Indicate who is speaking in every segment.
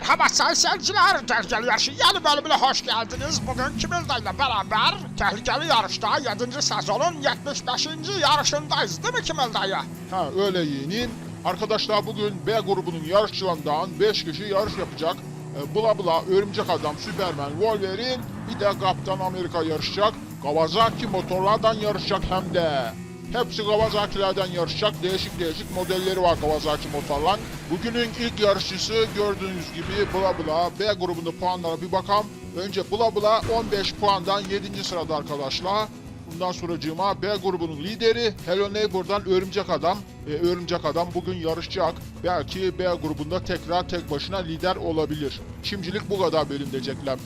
Speaker 1: Merhaba sayın seyirciler. Tehlikeli Yarış'ın yeni bölümüne hoş geldiniz. Bugün Kimilda ile beraber Tehlikeli Yarış'ta 7. sezonun 75. yarışındayız değil mi Kimilda'yı?
Speaker 2: Ha öyle yeğenim. Arkadaşlar bugün B grubunun yarışçılarından 5 kişi yarış yapacak. E, Bula Bula, Örümcek Adam, Superman, Wolverine bir de Kaptan Amerika yarışacak. Kawasaki motorlardan yarışacak hem de. Hepsi Kawasaki'lerden yarışacak. Değişik değişik modelleri var Kawasaki motorlar. Bugünün ilk yarışçısı gördüğünüz gibi Bula Bula. B grubunda puanlara bir bakalım. Önce Bula Bula 15 puandan 7. sırada arkadaşlar. Bundan sonracığıma B grubunun lideri Hello Neighbor'dan Örümcek Adam. E, Örümcek Adam bugün yarışacak. Belki B grubunda tekrar tek başına lider olabilir. Şimdilik bu kadar bölümdecekler.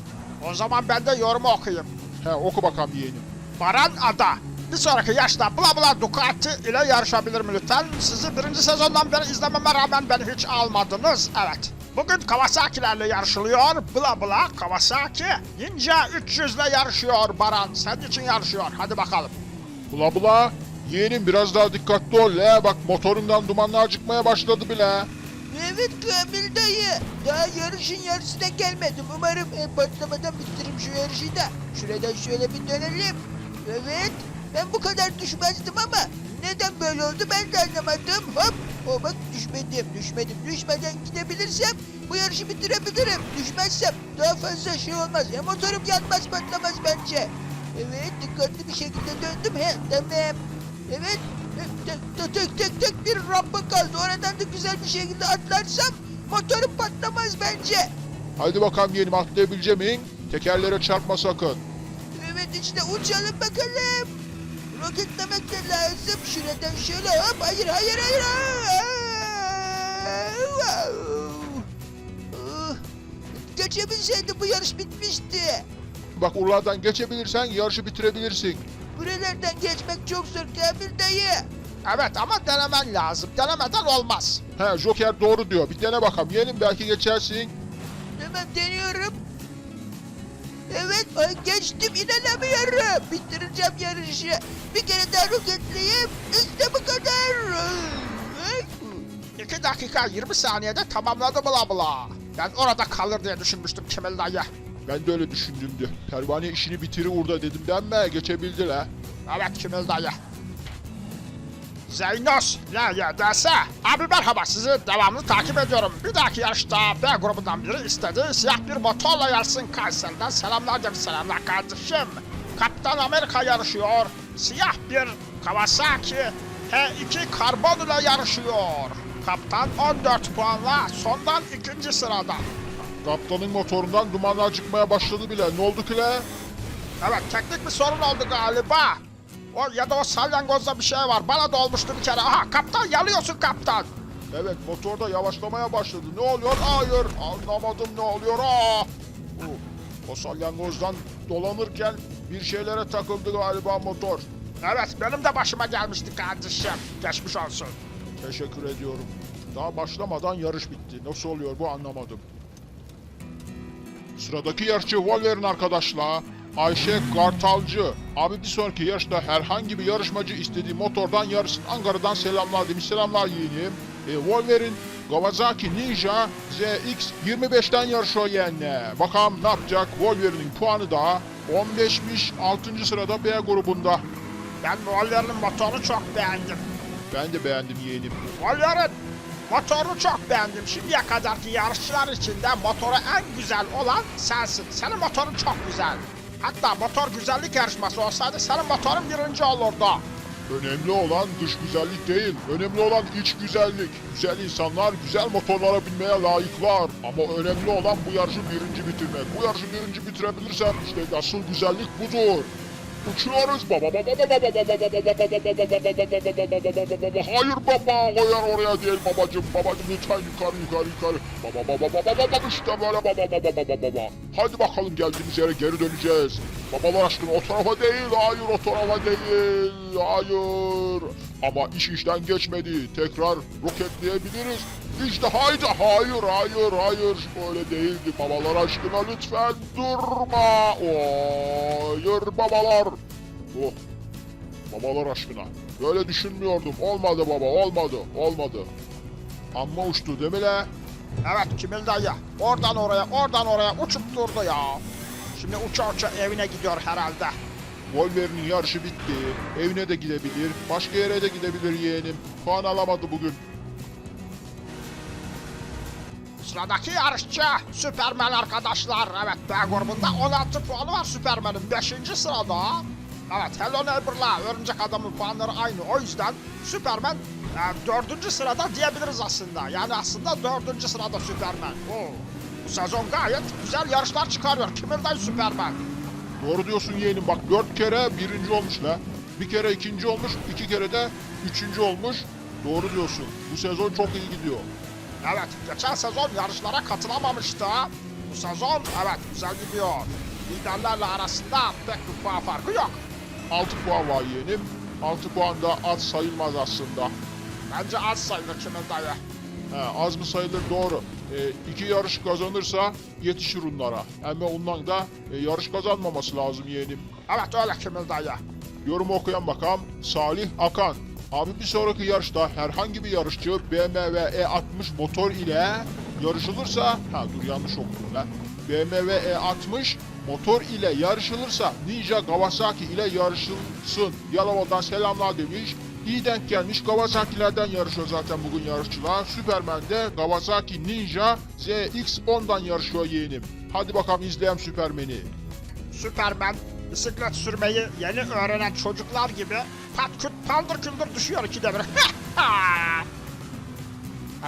Speaker 1: O zaman ben de yorumu okuyayım.
Speaker 2: He oku bakalım yeğenim.
Speaker 1: Baran Ada. Bir sonraki yaşta Bla Bla Ducati ile yarışabilir mi lütfen? Sizi birinci sezondan beri izlememe rağmen beni hiç almadınız. Evet. Bugün Kawasaki'lerle yarışılıyor. Bla Bla Kawasaki. Ninja 300 ile yarışıyor Baran. Senin için yarışıyor. Hadi bakalım.
Speaker 2: Bula bula. Yeğenim biraz daha dikkatli ol. Le bak motorundan dumanlar çıkmaya başladı bile.
Speaker 3: Evet Kamil dayı. Daha yarışın yarısına gelmedim. Umarım e, patlamadan bitiririm şu yarışı da. Şuradan şöyle bir dönelim. Evet. Ben bu kadar düşmezdim ama neden böyle oldu ben de anlamadım. Hop. O bak düşmedim. Düşmedim. Düşmeden gidebilirsem bu yarışı bitirebilirim. Düşmezsem daha fazla şey olmaz. Ya motorum yanmaz patlamaz bence. Evet dikkatli bir şekilde döndüm. He tamam. Evet. Tek tek tek tek bir rampa kaldı. Oradan da güzel bir şekilde atlarsam motorum patlamaz bence.
Speaker 2: Haydi bakalım yeğenim atlayabilecek miyim? Tekerlere çarpma sakın.
Speaker 3: Evet işte uçalım bakalım. Roketlemek de lazım. Şuradan şöyle hop. Hayır hayır hayır. Geçebilseydi bu yarış bitmişti.
Speaker 2: Bak oralardan geçebilirsen yarışı bitirebilirsin.
Speaker 3: Buralardan geçmek çok zor Kamil dayı.
Speaker 1: Evet ama denemen lazım. Denemeden olmaz.
Speaker 2: He Joker doğru diyor. Bir dene bakalım yeğenim belki geçersin.
Speaker 3: Hemen deniyorum. Evet ay, geçtim inanamıyorum. Bitireceğim yarışı. Bir kere daha roketleyeyim. İşte bu kadar. Ay,
Speaker 1: 2 dakika 20 saniyede tamamladı Bla Bla. Ben orada kalır diye düşünmüştüm Kimilda'yı.
Speaker 2: Ben de öyle düşündümdü. Pervane işini bitirir orada dedim deme geçebildi la.
Speaker 1: Evet Kimil dayı. Zeynos LYDS. Abi merhaba sizi devamlı takip ediyorum. Bir dahaki yarışta B grubundan biri istedi. Siyah bir motorla yarışsın Kayseri'den. Selamlar demiş selamlar kardeşim. Kaptan Amerika yarışıyor. Siyah bir Kawasaki H2 karbon ile yarışıyor. Kaptan 14 puanla sondan ikinci sırada.
Speaker 2: Kaptanın motorundan dumanlar çıkmaya başladı bile. Ne oldu ki la?
Speaker 1: Evet teknik bir sorun oldu galiba. O ya da o salyangozda bir şey var. Bana da olmuştu bir kere. Aha kaptan yanıyorsun kaptan.
Speaker 2: Evet motorda yavaşlamaya başladı. Ne oluyor? Hayır anlamadım ne oluyor. Aa! O, o salyangozdan dolanırken bir şeylere takıldı galiba motor.
Speaker 1: Evet benim de başıma gelmişti kardeşim. Geçmiş olsun.
Speaker 2: Teşekkür ediyorum. Daha başlamadan yarış bitti. Nasıl oluyor bu anlamadım. Sıradaki yarışçı Wolverine arkadaşlar. Ayşe Kartalcı. Abi bir sonraki yarışta herhangi bir yarışmacı istediği motordan yarışsın. Ankara'dan selamlar demiş. Selamlar yeğenim. E, Wolverine Kawasaki Ninja ZX25'ten yarışıyor yeğenle. Bakalım ne yapacak? Wolverine'in puanı da 15'miş. 6. sırada B grubunda.
Speaker 1: Ben Wolverine'in motorunu çok beğendim.
Speaker 2: Ben de beğendim yeğenim.
Speaker 1: Wolverine motorunu çok beğendim. Şimdiye kadarki yarışçılar içinde motoru en güzel olan sensin. Senin motorun çok güzel. Hatta motor güzellik yarışması olsaydı senin motorun birinci olurdu.
Speaker 2: Önemli olan dış güzellik değil, önemli olan iç güzellik. Güzel insanlar güzel motorlara binmeye layıklar. Ama önemli olan bu yarışı birinci bitirmek. Bu yarışı birinci bitirebilirsem işte asıl güzellik budur. Uçuyoruz baba baba baba baba baba baba baba Hayır baba koyar oraya değil babacım babacım lütfen yukarı yukarı yukarı Baba baba baba baba işte böyle baba baba baba baba Hadi bakalım geldiğimiz yere geri döneceğiz Babalar aşkına o tarafa değil hayır o tarafa değil hayır Ama iş işten geçmedi tekrar roketleyebiliriz işte haydi hayır hayır hayır öyle değildi babalar aşkına lütfen durma Hayır babalar Oh babalar aşkına böyle düşünmüyordum olmadı baba olmadı olmadı Amma uçtu değil mi la?
Speaker 1: Evet Kimil dayı. Oradan oraya, oradan oraya uçup durdu ya. Şimdi uça uça evine gidiyor herhalde.
Speaker 2: Wolverine'in yarışı bitti. Evine de gidebilir. Başka yere de gidebilir yeğenim. Puan alamadı bugün.
Speaker 1: Sıradaki yarışçı Süpermen arkadaşlar. Evet B grubunda 16 puanı var Süpermen'in 5. sırada. Evet Hello Neighbor'la Örümcek Adam'ın puanları aynı. O yüzden Süpermen e, 4. sırada diyebiliriz aslında. Yani aslında 4. sırada Süpermen. Oo. Bu sezon gayet güzel yarışlar çıkarıyor. Kimirden Süpermen?
Speaker 2: Doğru diyorsun yeğenim bak dört kere birinci olmuş la. Bir kere ikinci olmuş, iki kere de üçüncü olmuş. Doğru diyorsun. Bu sezon çok iyi gidiyor.
Speaker 1: Evet geçen sezon yarışlara katılamamıştı. Bu sezon evet güzel gidiyor. Liderlerle arasında pek bir puan farkı yok.
Speaker 2: 6 puan var yeğenim. 6 puan da az sayılmaz aslında.
Speaker 1: Bence az sayılır Kimil dayı.
Speaker 2: He, az mı sayılır doğru. E, iki yarış kazanırsa yetişir onlara. Ama ondan da e, yarış kazanmaması lazım yeğenim.
Speaker 1: Evet öyle Kimil dayı.
Speaker 2: Yorum okuyan bakalım Salih Akan. Abi bir sonraki yarışta herhangi bir yarışçı BMW E60 motor ile yarışılırsa... Ha dur yanlış okudum lan. BMW E60 motor ile yarışılırsa Ninja Kawasaki ile yarışılsın. Yalova'dan selamlar demiş. İyi denk gelmiş. Kawasaki'lerden yarışıyor zaten bugün yarışçılar. Superman'de Kawasaki Ninja ZX-10'dan yarışıyor yeğenim. Hadi bakalım izleyelim Superman'i.
Speaker 1: Süpermen bisiklet sürmeyi yeni öğrenen çocuklar gibi pat küt paldır küldür düşüyor ikide bir.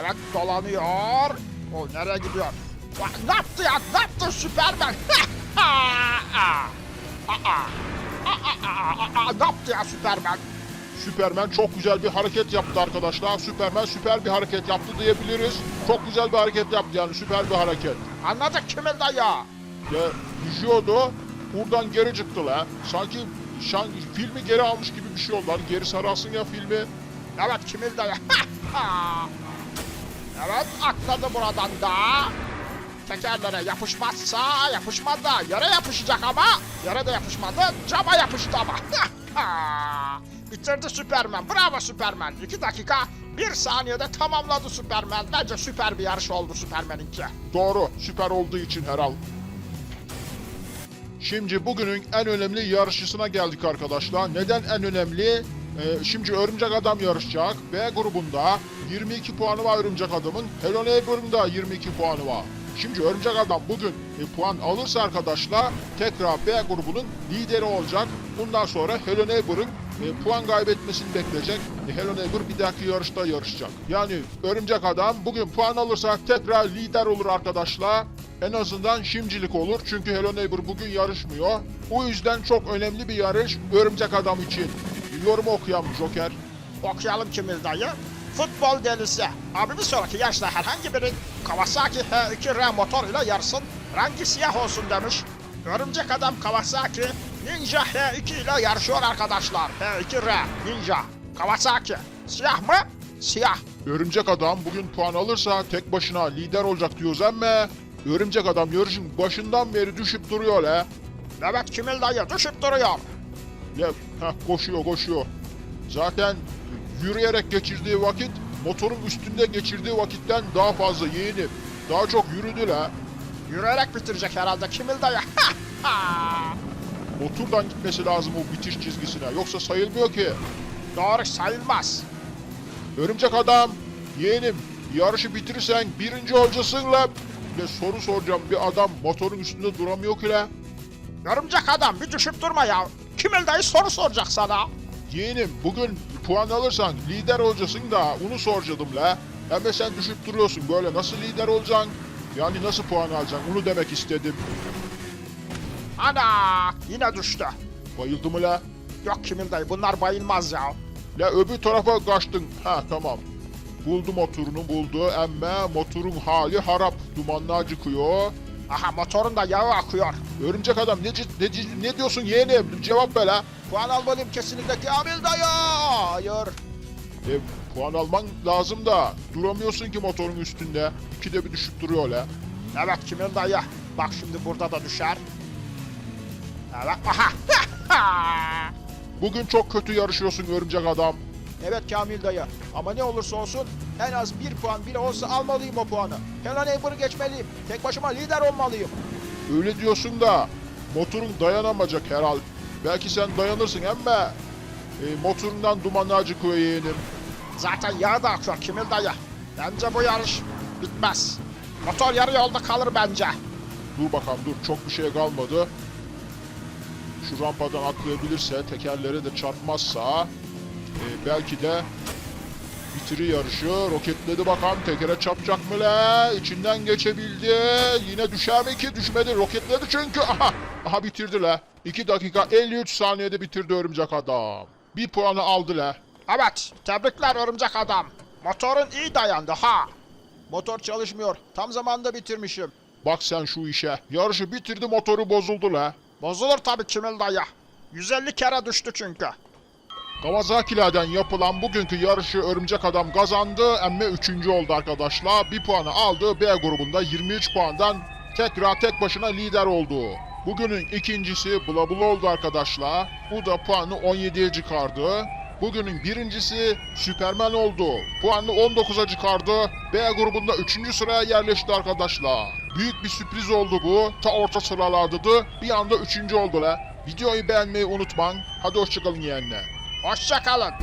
Speaker 1: evet dolanıyor. O nereye gidiyor? Ne yaptı ya? Ne yaptı Süpermen? Ne yaptı ya Süpermen?
Speaker 2: Süpermen çok güzel bir hareket yaptı arkadaşlar. Süpermen süper bir hareket yaptı diyebiliriz. Çok güzel bir hareket yaptı yani süper bir hareket.
Speaker 1: Anladık kimin dayı?
Speaker 2: Ya düşüyordu. Buradan geri çıktı la. Sanki şan, filmi geri almış gibi bir şey oldu. Hani geri sararsın ya filmi.
Speaker 1: Evet kimin dayı? evet atladı buradan da. Tekerlere yapışmazsa yapışmadı. Yere yapışacak ama. Yere de yapışmadı. Cama yapıştı ama. Bitirdi Süpermen. Bravo Süpermen. 2 dakika 1 saniyede tamamladı Süpermen. Bence süper bir yarış oldu Süpermen'inki.
Speaker 2: Doğru. Süper olduğu için herhal. Şimdi bugünün en önemli yarışçısına geldik arkadaşlar. Neden en önemli? Ee, şimdi Örümcek Adam yarışacak. B grubunda 22 puanı var Örümcek Adam'ın. Hello Neighbor'ın da 22 puanı var. Şimdi Örümcek Adam bugün e, puan alırsa arkadaşlar tekrar B grubunun lideri olacak. Bundan sonra Hello Neighbor'ın e, puan kaybetmesini bekleyecek. E, Hello Neighbor bir dahaki yarışta yarışacak. Yani Örümcek Adam bugün puan alırsa tekrar lider olur arkadaşlar. En azından şimdilik olur çünkü Hello Neighbor bugün yarışmıyor. O yüzden çok önemli bir yarış Örümcek Adam için. Yorum okuyan Joker.
Speaker 1: Okuyalım kimin dayı? Futbol delisi. Abi bir sonraki yarışta herhangi biri Kawasaki H2R motoruyla yarışsın. Rengi siyah olsun demiş. Örümcek adam Kawasaki Ninja H2 ile yarışıyor arkadaşlar. H2R Ninja Kawasaki. Siyah mı? Siyah.
Speaker 2: Örümcek Adam bugün puan alırsa tek başına lider olacak diyoruz ama Örümcek Adam yarışın başından beri düşüp duruyor la.
Speaker 1: Evet Kimil dayı düşüp duruyor.
Speaker 2: Ya heh, koşuyor koşuyor. Zaten yürüyerek geçirdiği vakit motorun üstünde geçirdiği vakitten daha fazla yeğenim. Daha çok yürüdü la.
Speaker 1: Yürüyerek bitirecek herhalde Kimil dayı.
Speaker 2: Motordan gitmesi lazım o bitiş çizgisine. Yoksa sayılmıyor ki.
Speaker 1: Doğru sayılmaz.
Speaker 2: Örümcek Adam yeğenim yarışı bitirirsen birinci olacaksın la. Bir soru soracağım bir adam motorun üstünde duramıyor ki la.
Speaker 1: Örümcek adam bir düşüp durma ya. Kimil dayı soru soracak sana.
Speaker 2: Yeğenim bugün puan alırsan lider olacaksın da onu soracaktım la. Hem sen düşüp duruyorsun böyle nasıl lider olacaksın? Yani nasıl puan alacaksın onu demek istedim.
Speaker 1: Ana yine düştü.
Speaker 2: Bayıldı mı la?
Speaker 1: Yok Kimil dayı bunlar bayılmaz ya.
Speaker 2: La öbür tarafa kaçtın. Ha tamam. Buldu motorunu buldu emme motorun hali harap. Dumanlar çıkıyor.
Speaker 1: Aha motorun da yağı akıyor.
Speaker 2: Örümcek adam ne, ne, ne diyorsun yeğenim? Cevap ver la.
Speaker 1: Puan almalıyım kesinlikle Kamil dayı. Hayır.
Speaker 2: E, puan alman lazım da duramıyorsun ki motorun üstünde. İkide bir düşüp duruyor la.
Speaker 1: Evet Kimil dayı. Bak şimdi burada da düşer. Evet aha.
Speaker 2: Bugün çok kötü yarışıyorsun örümcek adam.
Speaker 1: Evet Kamil dayı. Ama ne olursa olsun En az bir puan bile olsa almalıyım o puanı. Hello Neighbor'ı geçmeliyim. Tek başıma lider olmalıyım.
Speaker 2: Öyle diyorsun da motorun dayanamayacak herhal. Belki sen dayanırsın ama e, motorundan dumanı acıkıyor yeğenim.
Speaker 1: Zaten yağ da akıyor Kimil dayı. Bence bu yarış bitmez. Motor yarı yolda kalır bence.
Speaker 2: Dur bakalım dur çok bir şey kalmadı. Şu rampadan atlayabilirse tekerlere de çarpmazsa e, belki de bitirir yarışı. Roketledi bakalım tekere çarpacak mı la? İçinden geçebildi. Yine düşer mi ki? Düşmedi. Roketledi çünkü. Aha, aha bitirdi la. 2 dakika 53 saniyede bitirdi örümcek adam. Bir puanı aldı la.
Speaker 1: Evet, tebrikler örümcek adam. Motorun iyi dayandı ha. Motor çalışmıyor. Tam zamanda bitirmişim.
Speaker 2: Bak sen şu işe. Yarışı bitirdi motoru bozuldu la.
Speaker 1: Bozulur tabii Kimil dayı. 150 kere düştü çünkü.
Speaker 2: Kawasaki'lerden yapılan bugünkü yarışı Örümcek Adam kazandı. Emme 3. oldu arkadaşlar. Bir puanı aldı. B grubunda 23 puandan tekrar tek başına lider oldu. Bugünün ikincisi Bula oldu arkadaşlar. Bu da puanı 17'ye çıkardı. Bugünün birincisi Süpermen oldu. Puanını 19'a çıkardı. B grubunda 3. sıraya yerleşti arkadaşlar. Büyük bir sürpriz oldu bu. Ta orta sıralardadı. Bir anda 3. oldular. Videoyu beğenmeyi unutmayın. Hadi hoşçakalın yeğenler.
Speaker 1: Hoşçakalın.